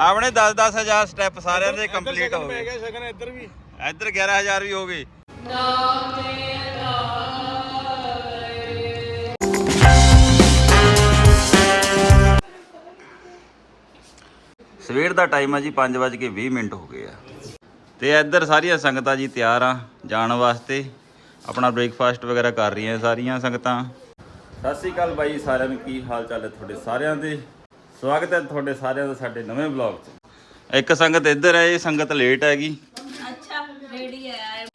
ਆਪਣੇ 10 ਹਜ਼ਾਰ ਸਟੈਪ ਸਾਰਿਆਂ ਦੇ ਕੰਪਲੀਟ ਹੋ ਗਏ। ਗਿਆ ਸ਼ਗਨ ਇੱਧਰ ਵੀ। ਇੱਧਰ 11000 ਵੀ ਹੋ ਗਏ। ਸਵੇਰ ਦਾ ਟਾਈਮ ਆ ਜੀ 5:20 ਮਿੰਟ ਹੋ ਗਏ ਆ। ਤੇ ਇੱਧਰ ਸਾਰੀਆਂ ਸੰਗਤਾਂ ਜੀ ਤਿਆਰ ਆ ਜਾਣ ਵਾਸਤੇ। ਆਪਣਾ ਬ੍ਰੇਕਫਾਸਟ ਵਗੈਰਾ ਕਰ ਰਹੀਆਂ ਸਾਰੀਆਂ ਸੰਗਤਾਂ। ਸਤਿ ਸ਼੍ਰੀ ਅਕਾਲ ਬਾਈ ਸਾਰਿਆਂ ਨੂੰ ਕੀ ਹਾਲ ਚਾਲ ਹੈ ਤੁਹਾਡੇ ਸਾਰਿਆਂ ਦੇ? ਸਵਾਗਤ ਹੈ ਤੁਹਾਡੇ ਸਾਰਿਆਂ ਦਾ ਸਾਡੇ ਨਵੇਂ ਵਲੌਗ 'ਚ। ਇੱਕ ਸੰਗਤ ਇੱਧਰ ਹੈ ਇਹ ਸੰਗਤ ਲੇਟ ਹੈਗੀ। ਅੱਛਾ ਰੈਡੀ ਹੈ।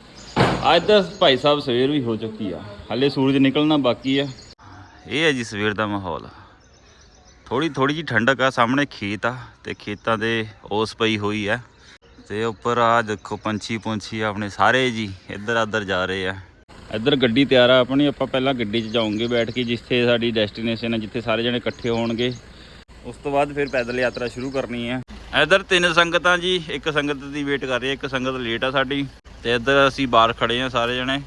ਅੱਜ ਤਾਂ ਭਾਈ ਸਾਹਿਬ ਸਵੇਰ ਵੀ ਹੋ ਚੁੱਕੀ ਆ। ਹਲੇ ਸੂਰਜ ਨਿਕਲਣਾ ਬਾਕੀ ਆ। ਇਹ ਹੈ ਜੀ ਸਵੇਰ ਦਾ ਮਾਹੌਲ। ਥੋੜੀ ਥੋੜੀ ਜੀ ਠੰਡਕ ਆ ਸਾਹਮਣੇ ਖੇਤ ਆ ਤੇ ਖੇਤਾਂ ਦੇ ਓਸ ਪਈ ਹੋਈ ਆ। ਤੇ ਉੱਪਰ ਆ ਦੇਖੋ ਪੰਛੀ ਪੁੰਛੀ ਆਪਣੇ ਸਾਰੇ ਜੀ ਇੱਧਰ ਉੱਧਰ ਜਾ ਰਹੇ ਆ। ਇੱਧਰ ਗੱਡੀ ਤਿਆਰ ਆ ਆਪਣੀ ਆਪਾਂ ਪਹਿਲਾਂ ਗੱਡੀ 'ਚ ਜਾਵਾਂਗੇ ਬੈਠ ਕੇ ਜਿੱਥੇ ਸਾਡੀ ਡੈਸਟੀਨੇਸ਼ਨ ਹੈ ਜਿੱਥੇ ਸਾਰੇ ਜਣੇ ਇਕੱਠੇ ਹੋਣਗੇ। ਉਸ ਤੋਂ ਬਾਅਦ ਫਿਰ ਪੈਦਲ ਯਾਤਰਾ ਸ਼ੁਰੂ ਕਰਨੀ ਹੈ। ਇੱਧਰ ਤਿੰਨ ਸੰਗਤਾਂ ਜੀ ਇੱਕ ਸੰਗਤ ਦੀ ਵੇਟ ਕਰ ਰਹੀ ਹੈ ਇੱਕ ਸੰਗਤ ਲੇਟ ਆ ਸਾਡੀ। ਤੇ ਇੱਧਰ ਅਸੀਂ ਬਾਹਰ ਖੜੇ ਆ ਸਾਰੇ ਜਣੇ।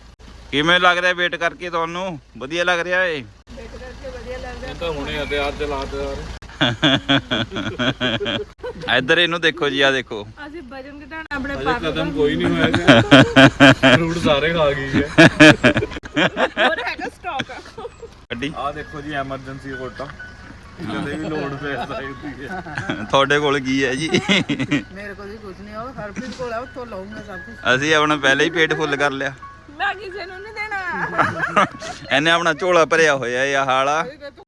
ਕਿਵੇਂ ਲੱਗ ਰਿਹਾ ਵੇਟ ਕਰਕੇ ਤੁਹਾਨੂੰ? ਵਧੀਆ ਲੱਗ ਰਿਹਾ ਏ? ਇਹ ਤਾਂ ਹੁਣੇ ਆ ਤੇ ਅੱਜ ਲਾ ਤੇ ਯਾਰ ਇੱਧਰ ਇਹਨੂੰ ਦੇਖੋ ਜੀ ਆ ਦੇਖੋ। ਅਸੀਂ ਵਜਨ ਘਟਾਉਣਾ ਆਪਣੇ ਅਜੇ ਕਦਮ ਕੋਈ ਨਹੀਂ ਹੋਇਆ ਫਰੂਟ ਸਾਰੇ ਖਾ ਗਈ ਹੈ ਹੋਰ ਹੈਗਾ ਸਟਾਕ ਗੱਡੀ? ਆ ਦੇਖੋ ਜੀ ਐਮਰਜੈਂਸੀ ਕੋਟਾ ਕਦੇ ਵੀ ਲੋੜ ਪੈ ਸਕਦੀ ਹੈ। ਤੁਹਾਡੇ ਕੋਲ ਕੀ ਹੈ ਜੀ? ਮੇਰੇ ਕੋਲ ਵੀ ਕੁਝ ਨਹੀਂ ਉਹ ਹਰਪ੍ਰੀਤ ਕੋਲ ਆ ਉੱਥੋਂ ਲਊਂਗਾ ਸਭ ਕੁਝ ਅਸੀਂ ਆਪਣਾ ਪਹਿਲੇ ਹੀ ਪੇਟ ਫੁੱਲ ਕਰ ਲਿਆ। ਮੈਂ ਕਿਸੇ ਨੂੰ ਨਹੀਂ ਦੇਣਾ। ਇਹਨੇ ਆਪਣਾ ਝੋਲਾ ਭਰਿਆ ਹੋਇਆ ਇਹ ਹਾਲਾ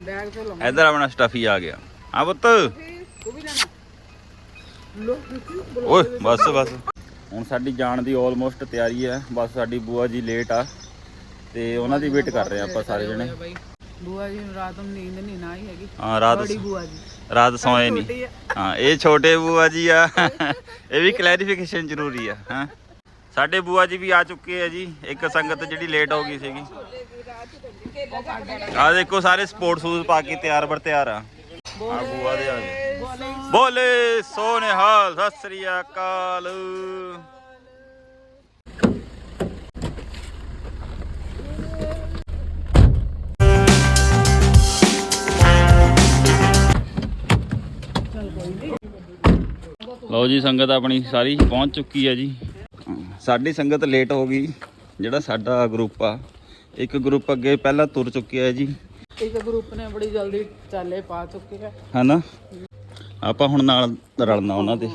ਬੈਗ ਤੋਂ ਇੱਧਰ ਆਪਣਾ ਸਟਫੀ ਆ ਗਿਆ। ਆ ਪੁੱਤ। ਤੂੰ ਵੀ ਲੈਣਾ। ਲੋ ਓਏ ਬਸ ਬਸ। ਹੁਣ ਸਾਡੀ ਜਾਣ ਦੀ ਆਲਮੋਸਟ ਤਿਆਰੀ ਹੈ। ਬਸ ਸਾਡੀ ਬੂਆ ਜੀ ਲੇਟ ਆ। ਤੇ ਉਹਨਾਂ ਦੀ ਵੇਟ ਕਰ ਰਹੇ ਆ ਆਪਾਂ ਸਾਰੇ ਜਣੇ। ਬੂਆ ਜੀ ਨੂੰ ਰਾਤ ਨੂੰ ਨੀਂਦ ਨਹੀਂ ਨਾ ਹੀ ਹੈਗੀ। ਹਾਂ ਰਾਤ ਬੜੀ ਬੂਆ ਜੀ। ਰਾਤ ਸੌਏ ਨਹੀਂ। ਹਾਂ ਇਹ ਛੋਟੇ ਬੂਆ ਜੀ ਆ। ਇਹ ਵੀ ਕਲੈਰੀਫਿਕੇਸ਼ਨ ਜ਼ਰੂਰੀ ਆ ਹਾਂ। ਸਾਡੇ ਬੂਆ ਜੀ ਵੀ ਆ ਚੁੱਕੇ ਆ ਜੀ। ਇੱਕ ਸੰਗਤ ਜਿਹੜੀ ਲੇਟ ਹੋ ਗਈ ਸੀਗੀ। ਆ ਦੇਖੋ ਸਾਰੇ ਸਪੋਰਟ ਸ਼ੂਜ਼ ਪਾ ਕੇ ਤਿਆਰ ਬਰ ਤਿਆਰ ਆ। ਆ ਬੂਆ ਦੇ ਆ ਗਏ ਬੋਲੇ ਸੋਨੇ ਹਾਲ ਸਤਿ ਸ੍ਰੀ ਅਕਾਲ। ਲਓ ਜੀ ਸੰਗਤ ਆਪਣੀ ਸਾਰੀ ਪਹੁੰਚ ਚੁੱਕੀ ਹੈ ਜੀ। ਸਾਡੀ ਸੰਗਤ ਲੇਟ ਹੋ ਗਈ ਜਿਹੜਾ ਸਾਡਾ ਗਰੁੱਪ ਆ ਇੱਕ ਗਰੁੱਪ ਅੱਗੇ ਪਹਿਲਾਂ ਤੁਰ ਚੁੱਕਿਆ ਹੈ ਜੀ। ਇੱਕ ਗਰੁੱਪ ਨੇ ਬੜੀ ਜਲਦੀ ਚਾਲੇ ਪਾ ਚੁੱਕੇ ਆ। ਹਨਾ? ਆਪਾਂ ਹੁਣ ਨਾਲ ਰਲਣਾ ਉਹਨਾਂ ਦੇ।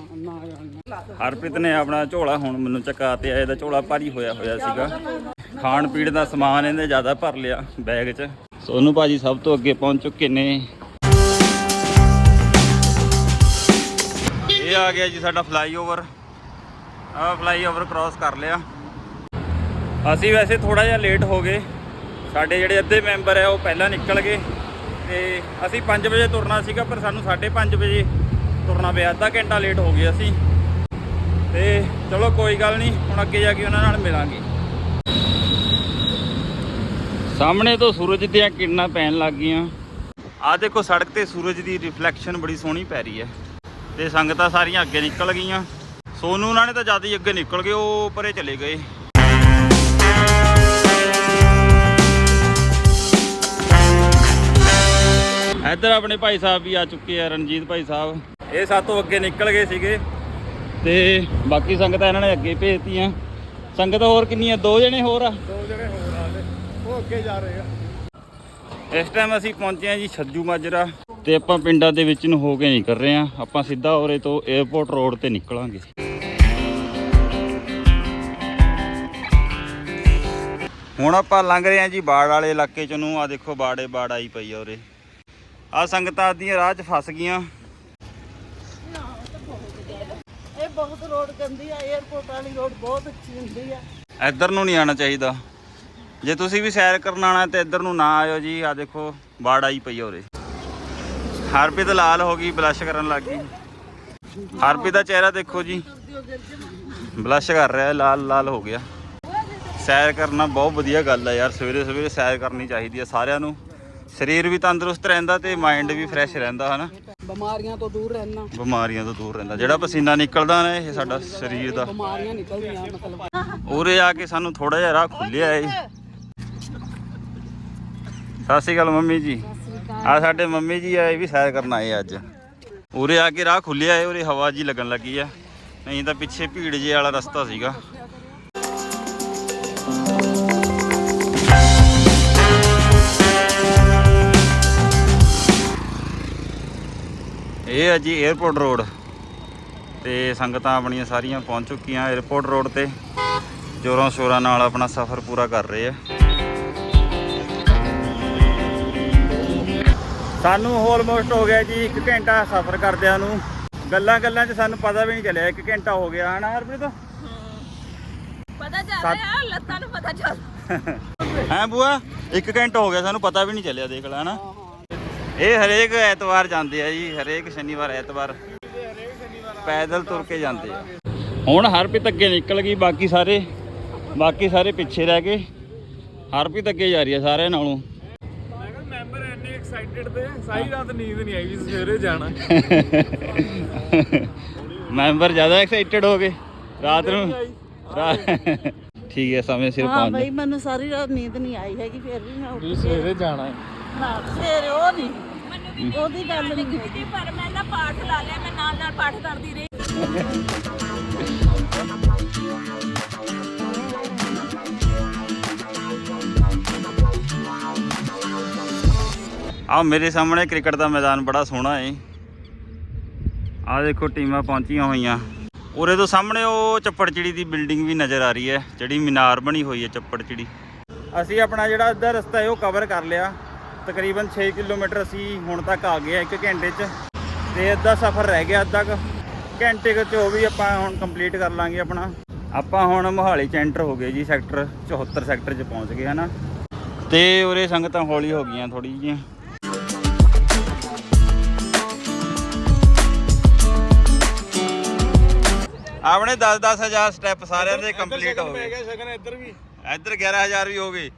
ਹਰਪ੍ਰੀਤ ਨੇ ਆਪਣਾ ਝੋਲਾ ਹੁਣ ਮੈਨੂੰ ਚੱਕਾ ਤੇ ਇਹਦਾ ਝੋਲਾ ਭਾਰੀ ਹੋਇਆ ਹੋਇਆ ਸੀਗਾ। ਖਾਣ ਪੀਣ ਦਾ ਸਮਾਨ ਇਹਨੇ ਜ਼ਿਆਦਾ ਭਰ ਲਿਆ ਬੈਗ 'ਚ। ਸੋਨੂ ਭਾਜੀ ਸਭ ਤੋਂ ਅੱਗੇ ਪਹੁੰਚ ਚੁੱਕੇ ਨੇ। ਇਹ ਆ ਗਿਆ ਜੀ ਸਾਡਾ ਫਲਾਈਓਵਰ। ਆ ਫਲਾਈਓਵਰ ਕ੍ਰਾਸ ਕਰ ਲਿਆ। ਅਸੀਂ ਵੈਸੇ ਥੋੜਾ ਜਿਹਾ ਲੇਟ ਹੋ ਗਏ। ਸਾਡੇ ਜਿਹੜੇ ਅੱਧੇ ਮੈਂਬਰ ਆ, ਉਹ ਪਹਿਲਾਂ ਨਿਕਲ ਗਏ। ਤੇ ਅਸੀਂ 5 ਵਜੇ ਤੁਰਨਾ ਸੀਗਾ, ਪਰ ਸਾਨੂੰ 5:30 ਵਜੇ ਤੁਰਨਾ ਪਿਆ। ਅੱਧਾ ਘੰਟਾ ਲੇਟ ਹੋ ਗਏ ਅਸੀਂ। ਤੇ ਚਲੋ ਕੋਈ ਗੱਲ ਨਹੀਂ, ਹੁਣ ਅੱਗੇ ਜਾ ਕੇ ਉਹਨਾਂ ਨਾਲ ਮਿਲਾਂਗੇ। ਸਾਹਮਣੇ ਤੋਂ ਸੂਰਜ ਦੀਆਂ ਕਿਰਨਾਂ ਪੈਣ ਲੱਗ ਗਈਆਂ। ਆਹ ਦੇਖੋ, ਸੜਕ ਤੇ ਸੂਰਜ ਦੀ ਰਿਫਲੈਕਸ਼ਨ ਬੜੀ ਸੋਹਣੀ ਪੈ ਰਹੀ ਹੈ। ਤੇ ਸੰਗਤਾਂ ਸਾਰੀਆਂ ਅੱਗੇ ਨਿਕਲ ਗਈਆਂ। ਸੋਨੂ ਉਹਨਾਂ ਨੇ ਤਾਂ ਜ਼ਿਆਦਾ ਹੀ ਅੱਗੇ ਨਿਕਲ ਗਏ, ਉਹ ਪਰੇ ਚਲੇ ਗਏ। ਇੱਧਰ ਆਪਣੇ ਭਾਈ ਸਾਹਿਬ ਵੀ ਆ ਚੁੱਕੇ ਆ, ਰਣਜੀਤ ਭਾਈ ਸਾਹਿਬ। ਇਹ ਸਾਤੋਂ ਅੱਗੇ ਨਿਕਲ ਗਏ ਸੀਗੇ। ਤੇ ਬਾਕੀ ਸੰਗਤਾਂ ਇਹਨਾਂ ਨੇ ਅੱਗੇ ਭੇਜਤੀਆਂ। ਸੰਗਤ ਹੋਰ ਕਿੰਨੀਆਂ? ਦੋ ਜਣੇ ਹੋਰ ਆ? ਦੋ ਜਣੇ ਹੋਰ ਆ ਉਹ ਅੱਗੇ ਜਾ ਰਹੇ ਆ। ਇਸ ਟਾਈਮ ਅਸੀਂ ਪਹੁੰਚੇ ਆ ਜੀ ਛੱਜੂ ਮਾਜਰਾ। ਤੇ ਆਪਾਂ ਪਿੰਡਾਂ ਦੇ ਵਿੱਚ ਨੂੰ ਹੋ ਕੇ ਨਹੀਂ ਕਰ ਰਹੇ ਆ ਆਪਾਂ ਸਿੱਧਾ ਔਰੇ ਤੋਂ 에어ਪੋਰਟ ਰੋਡ ਤੇ ਨਿਕਲਾਂਗੇ। ਹੁਣ ਆਪਾਂ ਲੰਘ ਰਹੇ ਆ ਜੀ ਬਾੜ ਵਾਲੇ ਇਲਾਕੇ ਚ ਨੂੰ। ਆ ਦੇਖੋ ਬਾੜੇ ਬਾੜ ਆਈ ਪਈ ਔਰੇ ਆ ਸੰਗਤਾਂ ਆਦੀਆਂ ਰਾਹ 'ਚ ਫਸ ਗਈਆਂ। ਇਹ ਬਹੁਤ ਰੋਡ ਗੰਦੀ ਆ 에어ਪੋਰਟ ਵਾਲੀ ਰੋਡ ਬਹੁਤ ਅੱਛੀ ਆ। ਇੱਧਰ ਨੂੰ ਨਹੀਂ ਆਣਾ ਚਾਹੀਦਾ। ਜੇ ਤੁਸੀਂ ਵੀ ਸੈਰ ਕਰਨ ਆਣਾ ਤੇ ਇੱਧਰ ਨੂੰ ਨਾ ਆਇਓ ਜੀ ਆ ਦੇਖੋ ਬਾੜ ਆਈ ਪਈ ਆ ਉਰੇ। ਹਰਪ੍ਰੀਤ ਲਾਲ ਹੋ ਗਈ ਬਲਸ਼ ਕਰਨ ਲੱਗ ਗਈ। ਹਰਪ੍ਰੀਤ ਦਾ ਚਿਹਰਾ ਦੇਖੋ ਜੀ। ਬਲਸ਼ ਕਰ ਰਿਹਾ ਲਾਲ ਲਾਲ ਹੋ ਗਿਆ। ਸੈਰ ਕਰਨਾ ਬਹੁਤ ਵਧੀਆ ਗੱਲ ਹੈ ਯਾਰ ਸਵੇਰੇ ਸਵੇਰੇ ਸੈਰ ਕਰਨੀ ਚਾਹੀਦੀ ਹੈ ਸਾਰਿਆਂ ਨੂੰ। ਸਰੀਰ ਵੀ ਤੰਦਰੁਸਤ ਰਹਿੰਦਾ ਤੇ ਮਾਈਂਡ ਵੀ ਫਰੈਸ਼ ਰਹਿੰਦਾ ਹਨਾ? ਬਿਮਾਰੀਆਂ ਤੋਂ ਦੂਰ ਰਹਿਣਾ। ਬਿਮਾਰੀਆਂ ਤੋਂ ਦੂਰ ਰਹਿੰਦਾ। ਜਿਹੜਾ ਪਸੀਨਾ ਨਿਕਲਦਾ ਨਾ ਇਹ ਸਾਡਾ ਸਰੀਰ ਦਾ। ਬਿਮਾਰੀਆਂ ਨਿਕਲਦੀਆਂ ਮਤਲਬ। ਉਰੇ ਆ ਕੇ ਸਾਨੂੰ ਥੋੜਾ ਜਿਹਾ ਰਾਹ ਖੁੱਲਿਆ ਏ। ਸਤਿ ਸ਼੍ਰੀ ਅਕਾਲ ਮੰਮੀ ਜੀ। ਆ ਸਾਡੇ ਮੰਮੀ ਜੀ ਆ ਇਹ ਵੀ ਸੈਰ ਕਰਨ ਆਏ ਅੱਜ। ਉਰੇ ਆ ਕੇ ਰਾਹ ਖੁੱਲਿਆ ਹੈ ਉਰੇ ਹਵਾ ਜੀ ਲੱਗਣ ਲੱਗੀ ਆ। ਨਹੀਂ ਤਾਂ ਪਿੱਛੇ ਭੀੜ ਜੇ ਵਾਲਾ ਰਸਤਾ ਸੀਗਾ। ਇਹ ਆ ਜੀ 에어ਪੋਰਟ ਰੋਡ ਤੇ ਸੰਗਤਾਂ ਆਪਣੀਆਂ ਸਾਰੀਆਂ ਪਹੁੰਚ ਚੁੱਕੀਆਂ 에어ਪੋਰਟ ਰੋਡ ਤੇ। ਜੋਰਾਂ ਸ਼ੋਰਾਂ ਨਾਲ ਆਪਣਾ ਸਫ਼ਰ ਪੂਰਾ ਕਰ ਰਹੇ ਆ। ਸਾਨੂੰ ਆਲਮੋਸਟ ਹੋ ਗਿਆ ਜੀ 1 ਘੰਟਾ ਸਫ਼ਰ ਕਰਦਿਆਂ ਨੂੰ। ਗੱਲਾਂ ਗੱਲਾਂ 'ਚ ਸਾਨੂੰ ਪਤਾ ਵੀ ਨਹੀਂ ਚੱਲਿਆ 1 ਘੰਟਾ ਹੋ ਗਿਆ। ਹਨਾ ਹਰਪ੍ਰੀਤ? ਪਤਾ ਚੱਲ ਰਿਹਾ ਲੱਤਾਂ ਨੂੰ ਪਤਾ ਚੱਲ ਹੈਂ ਬੂਆ 1 ਘੰਟਾ ਹੋ ਗਿਆ ਸਾਨੂੰ ਪਤਾ ਵੀ ਨਹੀਂ ਚੱਲਿਆ ਦੇਖ ਲੈ ਹਨਾ। ਇਹ ਹਰੇਕ ਐਤਵਾਰ ਜਾਂਦੇ ਆ ਜੀ ਹਰੇਕ ਸ਼ਨੀਵਾਰ ਐਤਵਾਰ। ਪੈਦਲ ਤੁਰ ਕੇ ਜਾਂਦੇ ਆ। ਹੁਣ ਹਰਪ੍ਰੀਤ ਅੱਗੇ ਨਿਕਲ ਗਈ ਬਾਕੀ ਸਾਰੇ ਬਾਕੀ ਸਾਰੇ ਪਿੱਛੇ ਰਹਿ ਗਏ। ਹਰਪ੍ਰੀਤ ਅੱਗੇ ਜਾ ਰਹੀ ਆ ਸਾਰਿਆਂ ਨਾਲੋਂ। ਐਕਸਾਈਟਡ ਤੇ ਸਾਰੀ ਰਾਤ ਨੀਂਦ ਨਹੀਂ ਆਈ ਵੀ ਸਵੇਰੇ ਜਾਣਾ। ਮੈਂਬਰ ਜ਼ਿਆਦਾ ਐਕਸਾਈਟਡ ਹੋ ਗਏ। ਰਾਤ ਨੂੰ ਰਾ- ਠੀਕ ਹੈ ਸਮੇਂ ਸਿਰ ਹਾਂ ਪਹੁੰਚ ਬਈ ਮੈਨੂੰ ਸਾਰੀ ਰਾਤ ਨੀਂਦ ਨਹੀਂ ਆਈ ਹੈਗੀ ਫਿਰ ਵੀ ਮੈਂ ਉੱਠ ਵੀ ਸਵੇਰੇ ਜਾਣਾ ਹੈ। ਨਾ ਸਵੇਰੇ ਉਹ ਨਹੀਂ। ਮੈਨੂੰ ਵੀ ਉਹਦੀ ਗੱਲ ਨਹੀਂ ਕਿਤੇ ਪਰ ਮੈਂ ਨਾ ਪਾਠ ਲਾ ਲਿਆ ਮੈਂ ਨਾਲ ਨਾਲ ਪਾਠ ਕਰਦੀ ਰਹੀ। ਆ ਮੇਰੇ ਸਾਹਮਣੇ ਕ੍ਰਿਕਟ ਦਾ ਮੈਦਾਨ ਬੜਾ ਸੋਹਣਾ ਏ। ਆ ਦੇਖੋ ਟੀਮਾਂ ਪਹੁੰਚੀਆਂ ਹੋਈਆਂ। ਉਰੇ ਤੋਂ ਸਾਹਮਣੇ ਉਹ ਚੱਪੜਚਿੜੀ ਦੀ ਬਿਲਡਿੰਗ ਵੀ ਨਜ਼ਰ ਆ ਰਹੀ ਹੈ ਜਿਹੜੀ ਮੀਨਾਰ ਬਣੀ ਹੋਈ ਹੈ ਚੱਪੜਚਿੜੀ। ਅਸੀਂ ਆਪਣਾ ਜਿਹੜਾ ਅੱਧਾ ਰਸਤਾ ਹੈ ਉਹ ਕਵਰ ਕਰ ਲਿਆ। ਤਕਰੀਬਨ 6 ਕਿਲੋਮੀਟਰ ਅਸੀਂ ਹੁਣ ਤੱਕ ਆ ਗਏ ਆ ਇੱਕ ਘੰਟੇ 'ਚ। ਤੇ ਅੱਧਾ ਸਫ਼ਰ ਰਹਿ ਗਿਆ ਅੱਧਾ ਕੁ। ਘੰਟੇ ਕੁ 'ਚ ਉਹ ਵੀ ਆਪਾਂ ਹੁਣ ਕੰਪਲੀਟ ਕਰ ਲਾਂਗੇ ਆਪਣਾ। ਆਪਾਂ ਹੁਣ ਮੋਹਾਲੀ 'ਚ ਐਂਟਰ ਹੋ ਗਏ ਜੀ ਸੈਕਟਰ 74 ਸੈਕਟਰ 'ਚ ਪਹੁੰਚ ਗਏ, ਹਨਾ। ਤੇ ਉਰੇ ਸੰਗਤਾਂ ਹੌਲੀ ਹੋ ਗਈਆਂ ਥੋੜੀ ਜਿਹੀਆਂ। ਆਪਣੇ 10 ਹਜ਼ਾਰ ਸਟੈਪ ਸਾਰਿਆਂ ਦੇ ਕੰਪਲੀਟ ਹੋ ਗਏ। ਗਿਆ ਸ਼ਗਨ ਇੱਧਰ ਵੀ। ਇੱਧਰ 11000 ਵੀ ਹੋ ਗਏ।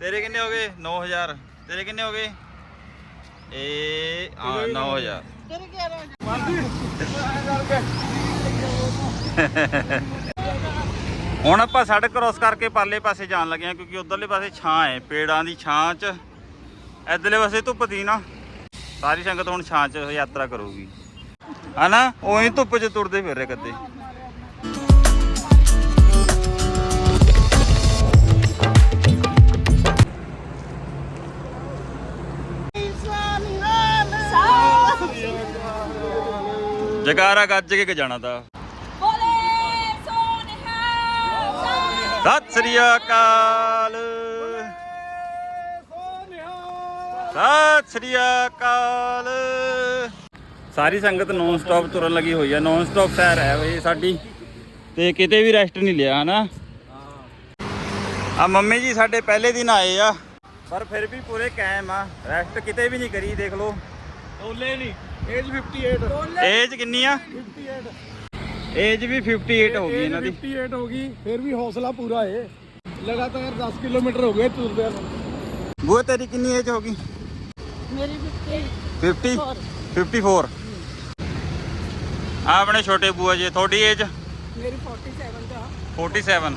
ਤੇਰੇ ਕਿੰਨੇ ਹੋ ਗਏ? 9000 ਤੇਰੇ ਕਿੰਨੇ ਹੋ ਗਏ? ਇਹ ਹਾਂ 9000 ਤੇਰੇ ਹੁਣ ਆਪਾਂ ਸੜਕ ਕ੍ਰੋਸ ਕਰਕੇ ਪਰਲੇ ਪਾਸੇ ਜਾਣ ਲੱਗੇ ਹਾਂ ਕਿਉਂਕਿ ਉਧਰਲੇ ਪਾਸੇ ਛਾਂ ਹੈ ਪੇੜਾਂ ਦੀ ਛਾਂ 'ਚ। ਇੱਧਰਲੇ ਪਾਸੇ ਧੁੱਪ ਦੀ ਨਾ। ਸਾਰੀ ਸੰਗਤ ਹੁਣ ਛਾਂ 'ਚ ਯਾਤਰਾ ਕਰੂਗੀ। ਹਨਾ? ਉਹੀ ਧੁੱਪ 'ਚ ਤੁਰਦੇ ਫਿਰ ਰਹੇ ਕਦੇ। ਜਗਾਰਾ ਗੱਜ ਕੇ ਜਾਣਾ ਤਾਂ। ਬੋਲੇ ਸੋਨਿਹਾ ਸਤਿ ਸ੍ਰੀ ਅਕਾਲ। ਸਤਿ ਸ੍ਰੀ ਅਕਾਲ। ਸਾਰੀ ਸੰਗਤ ਨੌਨ ਸਟਾਪ ਤੁਰਨ ਲੱਗੀ ਹੋਈ ਆ। ਨੌਨ ਸਟਾਪ ਸੈਰ ਹੈ ਇਹ ਸਾਡੀ। ਤੇ ਕਿਤੇ ਵੀ ਰੈਸਟ ਨਹੀਂ ਲਿਆ ਹਨਾ? ਆ ਮੰਮੀ ਜੀ ਸਾਡੇ ਪਹਿਲੇ ਦਿਨ ਆਏ ਆ। ਪਰ ਫਿਰ ਵੀ ਪੂਰੇ ਕਾਇਮ ਆ। ਰੈਸਟ ਕਿਤੇ ਵੀ ਨਹੀਂ ਕਰੀ ਦੇਖ ਲਓ। ਓਲੇ ਨਹੀਂ। ਏਜ 58 ਏਜ ਕਿੰਨੀ ਆ 58 ਏਜ ਵੀ 58 ਹੋ ਗਈ ਇਹਨਾਂ ਦੀ। 58 ਹੋ ਗਈ ਫਿਰ ਵੀ ਹੌਸਲਾ ਪੂਰਾ ਏ। ਲਗਾਤਾਰ 10 ਕਿਲੋਮੀਟਰ ਹੋ ਗਏ ਤੁਰਦੇ ਬੂਆ ਤੇਰੀ ਕਿੰਨੀ ਏਜ ਹੋ ਗਈ? ਮੇਰੀ ਬਿੱਟੀ 50 54 ਆ ਆਪਣੇ ਛੋਟੇ ਬੂਆ ਜੀ ਤੁਹਾਡੀ ਏਜ ਮੇਰੀ 47 ਦਾ। 47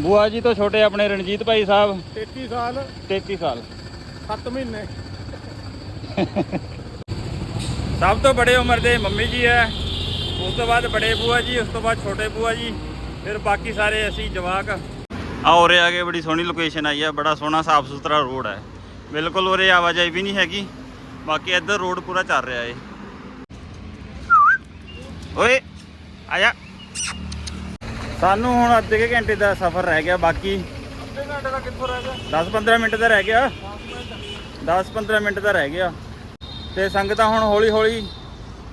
ਬੂਆ ਜੀ ਤੋਂ ਛੋਟੇ ਆਪਣੇ ਰਣਜੀਤ ਭਾਈ ਸਾਹਿਬ। 33 ਸਾਲ। 33 ਸਾਲ। 7 ਮਹੀਨੇ। ਸਭ ਤੋਂ ਬੜੇ ਉਮਰ ਦੇ ਮੰਮੀ ਜੀ ਹੈ। ਉਸ ਤੋਂ ਬਾਅਦ ਬੜੇ ਬੂਆ ਜੀ ਉਸ ਤੋਂ ਬਾਅਦ ਛੋਟੇ ਬੂਆ ਜੀ ਫਿਰ ਬਾਕੀ ਸਾਰੇ ਅਸੀਂ ਜਵਾਕ। ਆ ਉਰੇ ਆ ਕੇ ਬੜੀ ਸੋਹਣੀ ਲੋਕੇਸ਼ਨ ਆਈ ਹੈ ਬੜਾ ਸੋਹਣਾ ਸਾਫ਼ ਸੁਥਰਾ ਰੋਡ ਹੈ। ਬਿਲਕੁਲ ਉਰੇ ਆਵਾਜਾਈ ਵੀ ਨਹੀਂ ਹੈਗੀ ਬਾਕੀ ਇੱਧਰ ਰੋਡ ਪੂਰਾ ਚੱਲ ਰਿਹਾ ਏ। ਓਏ ਆਇਆ। ਸਾਨੂੰ ਹੁਣ ਅੱਧੇ ਕੁ ਘੰਟੇ ਦਾ ਸਫ਼ਰ ਰਹਿ ਗਿਆ ਬਾਕੀ। ਅੱਧੇ ਘੰਟੇ ਦਾ ਕਿੱਥੋਂ ਰਹਿ ਗਿਆ? 10-15 ਮਿੰਟ ਦਾ ਰਹਿ ਗਿਆ। 10-15 ਮਿੰਟ ਦਾ ਰਹਿ ਗਿਆ। ਤੇ ਸੰਗਤਾਂ ਹੁਣ ਹੌਲੀ-ਹੌਲੀ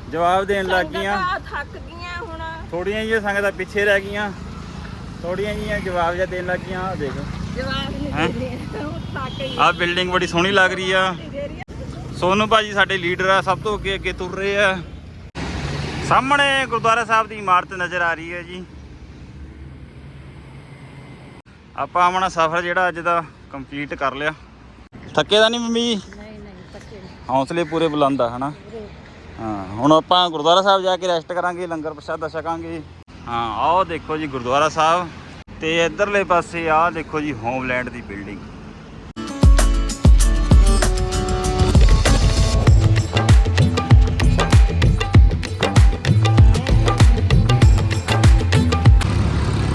ਜਵਾਬ ਦੇਣ ਲੱਗ ਗਈਆਂ। ਥੱਕ ਗਈਆਂ ਹੁਣ। ਥੋੜੀਆਂ ਜਿਹੀਆਂ ਸੰਗਤਾਂ ਪਿੱਛੇ ਰਹਿ ਗਈਆਂ। ਥੋੜੀਆਂ ਜਿਹੀਆਂ ਜਵਾਬ ਜਿਹਾ ਦੇਣ ਲੱਗ ਗਈਆਂ ਆਹ ਦੇਖ। ਜਵਾਬ ਆਹ ਬਿਲਡਿੰਗ ਬੜੀ ਸੋਹਣੀ ਲੱਗ ਰਹੀ ਆ। ਆ। ਸੋਨੂ ਭਾਜੀ ਸਾਡੇ ਲੀਡਰ ਆ ਸਭ ਤੋਂ ਅੱਗੇ ਅੱਗੇ ਤੁਰ ਰਹੇ ਆ। ਸਾਹਮਣੇ ਗੁਰਦੁਆਰਾ ਸਾਹਿਬ ਦੀ ਇਮਾਰਤ ਨਜ਼ਰ ਆ ਰਹੀ ਹੈ ਜੀ। ਆਪਾਂ ਆਪਣਾ ਸਫ਼ਰ ਜਿਹੜਾ ਅੱਜ ਦਾ ਕੰਪਲੀਟ ਕਰ ਲਿਆ। ਥੱਕੇ ਦਾ ਨਹੀਂ ਮੰਮੀ? ਜੀ ਹੌਸਲੇ ਪੂਰੇ ਬੁਲੰਦ ਆ ਹਨਾ? ਹਾਂ ਹੁਣ ਆਪਾਂ ਗੁਰਦੁਆਰਾ ਸਾਹਿਬ ਜਾ ਕੇ ਰੈਸਟ ਕਰਾਂਗੇ ਲੰਗਰ ਪ੍ਰਸ਼ਾਦਾ ਛਕਾਂਗੇ। ਹਾਂ ਆਓ ਦੇਖੋ ਜੀ ਗੁਰਦੁਆਰਾ ਸਾਹਿਬ ਤੇ ਇਧਰਲੇ ਪਾਸੇ ਆਹ ਦੇਖੋ ਜੀ ਹੋਮਲੈਂਡ ਦੀ ਬਿਲਡਿੰਗ।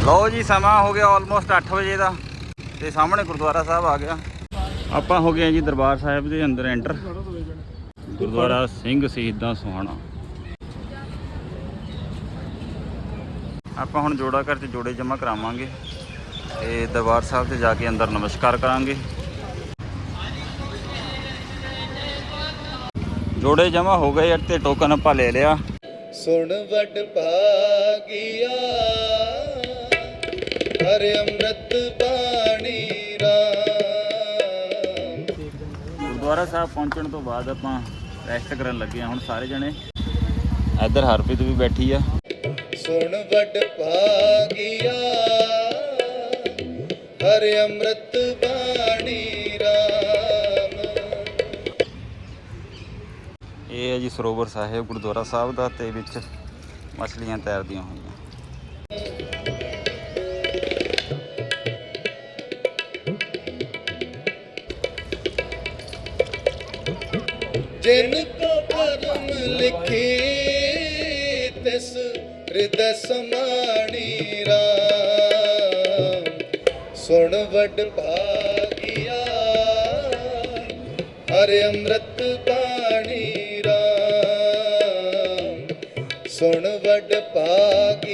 ਲਓ ਜੀ ਸਮਾਂ ਹੋ ਗਿਆ ਆਲਮੋਸਟ 8 ਵਜੇ ਦਾ ਤੇ ਸਾਹਮਣੇ ਗੁਰਦੁਆਰਾ ਸਾਹਿਬ ਆ ਗਿਆ। ਆਪਾਂ ਹੋ ਗਏ ਜੀ ਦਰਬਾਰ ਸਾਹਿਬ ਦੇ ਅੰਦਰ ਐਂਟਰ ਗੁਰਦੁਆਰਾ ਸਿੰਘ ਸ਼ਹੀਦਾਂ ਸੁਹਾਣਾ। ਆਪਾਂ ਹੁਣ ਜੋੜਾ ਘਰ 'ਚ ਜੋੜੇ ਜਮ੍ਹਾਂ ਕਰਾਵਾਂਗੇ ਤੇ ਦਰਬਾਰ ਸਾਹਿਬ ਤੇ ਜਾ ਕੇ ਅੰਦਰ ਨਮਸਕਾਰ ਕਰਾਂਗੇ। ਜੋੜੇ ਜਮ੍ਹਾਂ ਹੋ ਗਏ ਤੇ ਟੋਕਨ ਆਪਾਂ ਲੈ ਲਿਆ। ਸੁਣ ਵਡ ਭਾਗਿਆ ਹਰਿ ਅੰਮ੍ਰਿਤ ਬਾਣੀ ਰਾਮ। ਗੁਰਦੁਆਰਾ ਸਾਹਿਬ ਪਹੁੰਚਣ ਤੋਂ ਬਾਅਦ ਆਪਾਂ ਰੈਸਟ ਕਰਨ ਲੱਗੇ ਹਾਂ ਹੁਣ ਸਾਰੇ ਜਣੇ। ਇੱਧਰ ਹਰਪ੍ਰੀਤ ਵੀ ਬੈਠੀ ਆ। ਸੁਣ ਵਡ ਭਾਗਿਆ ਹਰਿ ਅੰਮ੍ਰਿਤ ਬਾਣੀ ਰਾਮ। ਇਹ ਹੈ ਜੀ ਸਰੋਵਰ ਸਾਹਿਬ ਗੁਰਦੁਆਰਾ ਸਾਹਿਬ ਦਾ ਤੇ ਵਿੱਚ ਮਛਲੀਆਂ ਤੈਰਦੀਆਂ ਹੋਈਆਂ। ਜਿਨ ਕੋ ਕਰਮ ਲਿਖੀ, ਤਿਸ ਹਿਰਦੈ ਸਮਾਣੀ ਰਾਮ। ਸੁਣ ਵਡ ਭਾਗਿਆ, ਹਰਿ ਅੰਮ੍ਰਿਤ ਬਾਣੀ ਰਾਮ। ਸੁਣ ਵਡ ਭਾਗਿਆ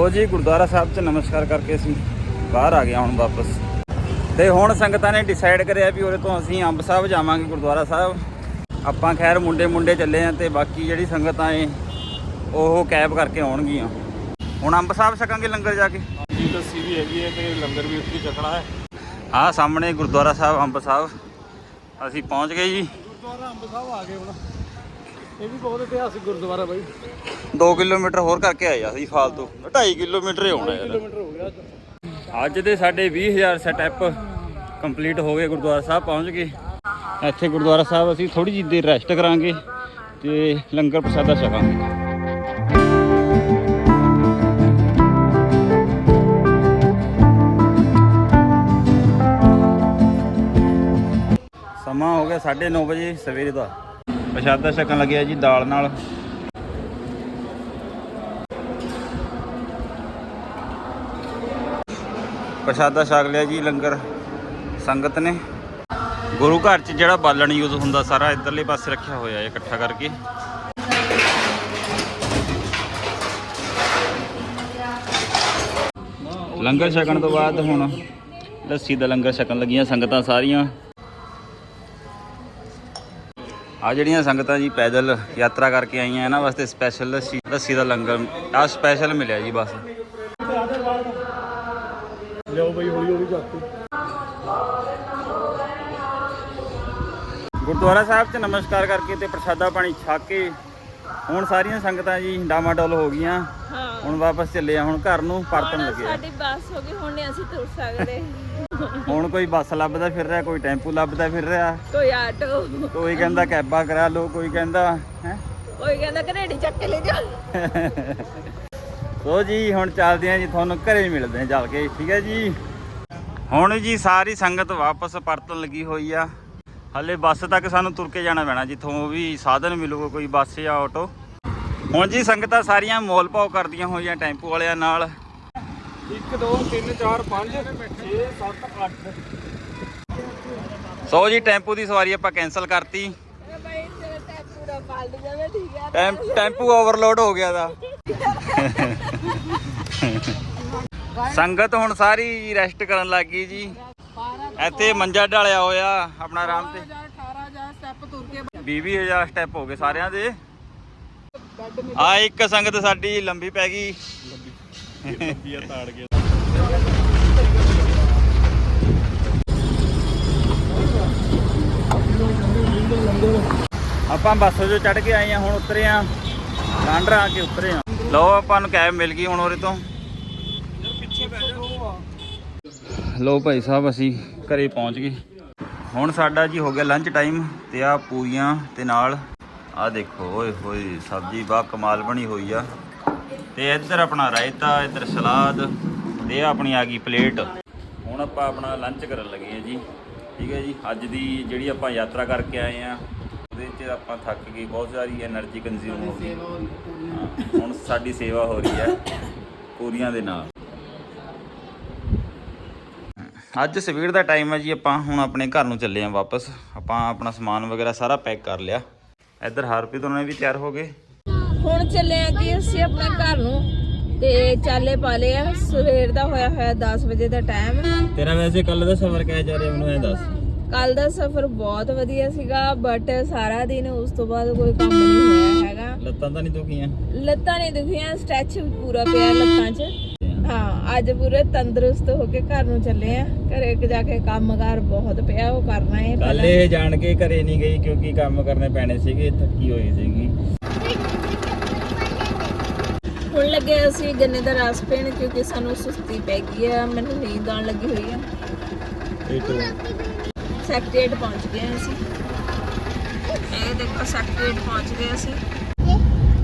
ਸੋ ਜੀ ਗੁਰਦੁਆਰਾ ਸਾਹਿਬ 'ਚ ਨਮਸਕਾਰ ਕਰਕੇ ਅਸੀਂ ਬਾਹਰ ਆ ਗਏ ਹੁਣ ਵਾਪਸ। ਤੇ ਹੁਣ ਸੰਗਤਾਂ ਨੇ ਡਿਸਾਈਡ ਕਰਿਆ ਵੀ ਉਰੇ ਤੋਂ ਅਸੀਂ ਅੰਬ ਸਾਹਿਬ ਜਾਵਾਂਗੇ ਗੁਰਦੁਆਰਾ ਸਾਹਿਬ। ਆਪਾਂ ਖੈਰ ਮੁੰਡੇ ਮੁੰਡੇ ਚੱਲੇ ਆ ਤੇ ਬਾਕੀ ਜਿਹੜੀ ਸੰਗਤਾਂ ਏ ਉਹ ਕੈਬ ਕਰਕੇ ਆਉਣਗੀਆਂ। ਹੁਣ ਅੰਬ ਸਾਹਿਬ ਛਕਾਂਗੇ ਲੰਗਰ ਜਾ ਕੇ? ਜੀ ਲੱਸੀ ਵੀ ਹੈਗੀ ਹੈ ਤੇ ਲੰਗਰ ਵੀ ਉੱਥੇ ਚੱਕਣਾ ਹੈ। ਆਹ ਸਾਹਮਣੇ ਗੁਰਦੁਆਰਾ ਸਾਹਿਬ ਅੰਬ ਸਾਹਿਬ। ਅਸੀਂ ਪਹੁੰਚ ਗਏ ਜੀ। ਗੁਰਦੁਆਰਾ ਅੰਬ ਸਾਹਿਬ ਆ ਗਏ ਹੁਣ। ਇਹ ਵੀ ਬਹੁਤ ਇਤਿਹਾਸਿਕ ਗੁਰਦੁਆਰਾ ਬਾਈ। 2 ਕਿਲੋਮੀਟਰ ਹੋਰ ਕਰਕੇ ਆਏ ਆ ਅਸੀਂ ਫਾਲਤੂ। 2.5 ਕਿਲੋਮੀਟਰ ਹੀ ਆਉਣਾ ਯਾਰ ਕਿਲੋਮੀਟਰ ਹੋ ਗਿਆ ਅੱਜ। ਅੱਜ ਦੇ ਸਾਡੇ 20000 ਸਟੈਪ ਕੰਪਲੀਟ ਹੋ ਗਏ ਗੁਰਦੁਆਰਾ ਸਾਹਿਬ ਪਹੁੰਚ ਗਏ। ਇੱਥੇ ਗੁਰਦੁਆਰਾ ਸਾਹਿਬ ਅਸੀਂ ਥੋੜੀ ਜਿਹੀ ਦੇਰ ਰੈਸਟ ਕਰਾਂਗੇ ਤੇ ਲੰਗਰ ਪ੍ਰਸ਼ਾਦਾ ਛਕਾਂਗੇ। ਸਮਾਂ ਹੋ ਗਿਆ 9:30 ਵਜੇ ਸਵੇਰੇ ਦਾ। ਪ੍ਰਸ਼ਾਦਾ ਛਕਣ ਲੱਗਿਆ ਜੀ ਦਾਲ ਨਾਲ। ਪ੍ਰਸ਼ਾਦਾ ਛਕ ਲਿਆ ਜੀ ਲੰਗਰ ਸੰਗਤ ਨੇ। ਗੁਰੂ ਘਰ 'ਚ ਜਿਹੜਾ ਬਾਲਣ ਯੂਜ਼ ਹੁੰਦਾ ਸਾਰਾ ਇਧਰਲੇ ਪਾਸੇ ਰੱਖਿਆ ਹੋਇਆ ਹੈ ਇਕੱਠਾ ਕਰਕੇ। ਲੰਗਰ ਛਕਣ ਤੋਂ ਬਾਅਦ ਹੁਣ ਲੱਸੀ ਦਾ ਲੰਗਰ ਛਕਣ ਲੱਗੀਆਂ ਸੰਗਤਾਂ ਸਾਰੀਆਂ। ਆ ਜਿਹੜੀਆਂ ਸੰਗਤਾਂ ਜੀ ਪੈਦਲ ਯਾਤਰਾ ਕਰਕੇ ਆਈਆਂ ਇਹਨਾਂ ਵਾਸਤੇ ਸਪੈਸ਼ਲ ਲੱਸੀ ਲੱਸੀ ਦਾ ਲੰਗਰ ਆ ਸਪੈਸ਼ਲ ਮਿਲਿਆ ਜੀ ਬਸ। ਲਿਓ ਬਾਈ ਹੌਲੀ ਹੌਲੀ ਜਾਤੀ ਗੁਰਦੁਆਰਾ ਸਾਹਿਬ 'ਚ ਨਮਸਕਾਰ ਕਰਕੇ ਤੇ ਪ੍ਰਸ਼ਾਦਾ ਪਾਣੀ ਛਕ ਕੇ ਹੁਣ ਸਾਰੀਆਂ ਸੰਗਤਾਂ ਜੀ ਡਾਮਾਡੋਲ ਹੋ ਗਈਆਂ। ਹਾਂ। ਹੁਣ ਵਾਪਸ ਚੱਲੇ ਆ ਹੁਣ ਘਰ ਨੂੰ ਪਰਤਣ ਹੁਣ ਲੱਗੇ ਆ। ਸਾਡੀ ਬੱਸ ਹੋ ਗਈ ਹੁਣ ਨਹੀਂ ਅਸੀਂ ਤੁਰ ਸਕਦੇ। ਹੁਣ ਕੋਈ ਬੱਸ ਲੱਭਦਾ ਫਿਰ ਰਿਹਾ ਕੋਈ ਟੈਂਪੂ ਲੱਭਦਾ ਫਿਰ ਰਿਹਾ। ਕੋਈ ਆਟੋ। ਕੋਈ ਕਹਿੰਦਾ ਕੈਬਾਂ ਕਰਾ ਲਓ ਕੋਈ ਕਹਿੰਦਾ ਹੈ? ਕੋਈ ਕਹਿੰਦਾ ਘਰੇੜੀ ਚੱਕ ਕੇ ਲੈ ਜਾ ਸੋ ਜੀ ਹੁਣ ਚੱਲਦੇ ਆ ਜੀ ਤੁਹਾਨੂੰ ਘਰੇ ਮਿਲਦੇ ਆ ਚੱਲ ਕੇ ਠੀਕ ਹੈ ਜੀ? ਹੁਣ ਜੀ ਸਾਰੀ ਸੰਗਤ ਵਾਪਸ ਪਰਤਣ ਲੱਗੀ ਹੋਈ ਆ। ਹਲੇ ਬੱਸ ਤੱਕ ਸਾਨੂੰ ਤੁਰ ਕੇ ਜਾਣਾ ਪੈਣਾ ਜਿੱਥੋਂ ਵੀ ਸਾਧਨ ਮਿਲੂਗਾ ਕੋਈ ਬੱਸ ਜਾਂ ਆਟੋ। ਹੁਣ ਜੀ ਸੰਗਤਾਂ ਸਾਰੀਆਂ ਮੋਲ ਭਾਅ ਕਰਦੀਆਂ ਹੋਈਆਂ ਟੈਂਪੂ ਵਾਲਿਆਂ ਨਾਲ। 1 2 3 4 5 6 7 8 ਸੋ ਜੀ ਟੈਂਪੂ ਦੀ ਸਵਾਰੀ ਆਪਾਂ ਕੈਨਸਲ ਕਰਤੀ। ਬਈ ਤੇਰਾ ਟੈਪੂ ਦਾ ਪਲਟ ਜਾਵੇ ਠੀਕ ਆ। ਟੈਂ- ਟੈਂਪੂ ਓਵਰਲੋਡ ਹੋ ਗਿਆ ਦਾ। ਸੰਗਤ ਹੁਣ ਸਾਰੀ ਰੈਸਟ ਕਰਨ ਲੱਗ ਗਈ ਜੀ। ਇੱਥੇ ਮੰਜਾ ਢਾਲਿਆ ਹੋਇਆ ਆਪਣਾ ਆਰਾਮ ਤੇ। 18000 ਸਟੈਪ ਤੁਰ ਕੇ 20000 ਸਟੈਪ ਹੋ ਗਏ ਸਾਰਿਆਂ ਦੇ। ਆ ਇੱਕ ਸੰਗਤ ਸਾਡੀ ਲੰਬੀ ਪੈ ਗਈ। ਤਾੜ ਆਪਾਂ ਬੱਸ 'ਚੋਂ ਚੜ ਕੇ ਆਏ ਆ ਹੁਣ ਉਤਰੇ ਆ ਲਾਂਡਰਾ ਆ ਕੇ ਉਤਰੇ ਆ ਲਓ ਆਪਾਂ ਨੂੰ ਕੈਬ ਮਿਲ ਗਈ ਹੁਣ ਉਰੇ ਤੋਂ। ਲਓ ਭਾਈ ਸਾਹਿਬ ਅਸੀਂ ਘਰੇ ਪਹੁੰਚ ਗਈ ਹੁਣ ਸਾਡਾ ਜੀ ਹੋ ਗਿਆ ਲੰਚ ਟਾਈਮ ਤੇ ਆ ਪੂਰੀਆਂ ਤੇ ਨਾਲ ਆ ਦੇਖੋ, ਓਏ ਹੋਏ, ਸਬਜ਼ੀ ਬਾ ਕਮਾਲ ਬਣੀ ਹੋਈ ਆ। ਤੇ ਇੱਧਰ ਆਪਣਾ ਰਾਇਤਾ, ਇੱਧਰ ਸਲਾਦ ਤੇ ਆਪਣੀ ਆ ਗਈ ਪਲੇਟ ਹੁਣ ਆਪਾਂ ਆਪਣਾ ਲੰਚ ਕਰਨ ਲੱਗੇ ਆ ਜੀ। ਠੀਕ ਹੈ ਜੀ, ਅੱਜ ਦੀ ਜਿਹੜੀ ਆਪਾਂ ਯਾਤਰਾ ਕਰਕੇ ਆਏ ਆ, ਉਹਦੇ 'ਚ ਆਪਾਂ ਥੱਕ ਗਏ, ਬਹੁਤ ਸਾਰੀ એનર્ਜੀ ਕੰਜ਼ਿਊਮ ਹੋ ਗਈ। ਹੁਣ ਸਾਡੀ ਸੇਵਾ ਹੋ ਰਹੀ ਆ ਪੂਰੀਆਂ ਦੇ ਨਾਲ। ਅੱਜ ਸਵੇਰ ਦਾ ਟਾਈਮ ਹੈ ਜੀ ਆਪਾਂ ਹੁਣ ਆਪਣੇ ਘਰ ਨੂੰ ਚੱਲੇ ਆਂ ਵਾਪਸ। ਆਪਾਂ ਆਪਣਾ ਸਮਾਨ ਵਗੈਰਾ ਸਾਰਾ ਪੈਕ ਕਰ ਲਿਆ। ਇੱਧਰ ਹਰਪ੍ਰੀਤ ਉਹਨਾਂ ਨੇ ਵੀ ਤਿਆਰ ਹੋ ਗਏ। ਹੁਣ ਚੱਲੇ ਆ ਕਿ ਅਸੀਂ ਆਪਣੇ ਘਰ ਨੂੰ। ਤੇ ਚਾਲੇ ਪਾ ਲਏ ਆ। ਸਵੇਰ ਦਾ ਹੋਇਆ ਹੋਇਆ 10 ਵਜੇ ਦਾ ਟਾਈਮ। ਤੇਰਾ ਵੈਸੇ ਕੱਲ ਦਾ ਸਫ਼ਰ ਕਿਹਾ ਜਾ ਰਿਹਾ ਮੈਨੂੰ ਇਹ ਦੱਸ। ਕੱਲ ਦਾ ਸਫ਼ਰ ਬਹੁਤ ਵਧੀਆ ਸੀਗਾ ਬਟ ਸਾਰਾ ਦਿਨ ਉਸ ਤੋਂ ਬਾਅਦ ਕੋਈ ਕੰਮ ਨਹੀਂ ਹੋਇਆ ਹੈਗਾ। ਲੱਤਾਂ ਤਾਂ ਨਹੀਂ ਦੁਖੀਆਂ? ਲੱਤਾਂ ਨਹੀਂ ਦੁਖੀਆਂ ਸਟ੍ਰੈਚ ਪੂਰਾ ਪਿਆ ਲੱਤਾਂ 'ਚ। ਹਾਂ ਅੱਜ ਪੂਰੇ ਤੰਦਰੁਸਤ ਹੋ ਕੇ ਘਰ ਨੂੰ ਚੱਲੇ ਆ। ਘਰੇ ਜਾ ਕੇ ਕੰਮਕਾਰ ਬਹੁਤ ਪਿਆ ਉਹ ਕਰਨਾ ਹੈ ਕੱਲ ਇਹ ਜਾਣ ਕੇ ਘਰੇ ਨਹੀਂ ਗਈ ਕਿਉਂਕਿ ਕੰਮ ਕਰਨੇ ਪੈਣੇ ਸੀਗੇ ਥੱਕੀ ਹੋਈ ਸੀਗੀ। ਹੁਣ ਲੱਗੇ ਅਸੀਂ ਗੰਨੇ ਦਾ ਰਸ ਪੀਣ ਕਿਉਂਕਿ ਸਾਨੂੰ ਸੁਸਤੀ ਪੈ ਗਈ ਆ ਮੈਨੂੰ ਨੀਂਦ ਆਉਣ ਲੱਗੀ ਹੋਈ ਆ। ਸੈਕਟਰੀਏਟ ਪਹੁੰਚ ਗਏ ਅਸੀਂ। ਇਹ ਦੇਖੋ ਸੈਕਟਰੀਏਟ ਪਹੁੰਚ ਗਏ ਅਸੀਂ।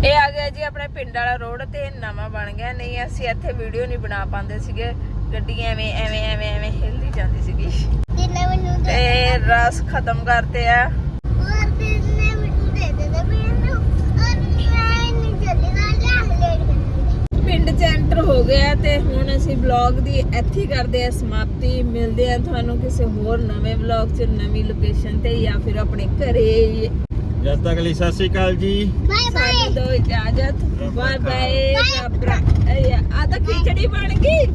ਇਹ ਆ ਗਿਆ ਜੀ ਆਪਣੇ ਪਿੰਡ ਵਾਲਾ ਰੋਡ ਤੇ ਨਵਾਂ ਬਣ ਗਿਆ। ਨਹੀਂ ਅਸੀਂ ਇੱਥੇ ਵੀਡੀਓ ਨਹੀਂ ਬਣਾ ਪਾਉਂਦੇ ਸੀਗੇ। ਗੱਡੀ ਐਵੇਂ ਐਵੇਂ ਐਵੇਂ ਐਵੇਂ ਹਿੱਲਦੀ ਜਾਂਦੀ ਸੀਗੀ। ਤੇ ਰਸ ਖਤਮ ਕਰਤੇ ਆ। ਪਿੰਡ ਚ ਐਂਟਰ ਹੋ ਗਿਆ ਤੇ ਹੁਣ ਅਸੀਂ ਵਲੌਗ ਦੀ ਇੱਥੇ ਕਰਦੇ ਆ ਸਮਾਪਤੀ। ਮਿਲਦੇ ਆ ਤੁਹਾਨੂੰ ਕਿਸੇ ਹੋਰ ਨਵੇਂ ਵਲੌਗ ਚ ਨਵੀਂ ਲੋਕੇਸ਼ਨ ਤੇ ਜਾਂ ਫਿਰ ਆਪਣੇ ਘਰੇ ਜਦ ਤੱਕ ਲਈ ਸਤਿ ਸ਼੍ਰੀ ਅਕਾਲ ਜੀ। ਸਾਨੂੰ ਦੋ ਇਜਾਜ਼ਤ। ਬਾਏ ਬਾਏ ਆ ਤਾਂ ਖਿਚੜੀ ਬਣ ਗਈ।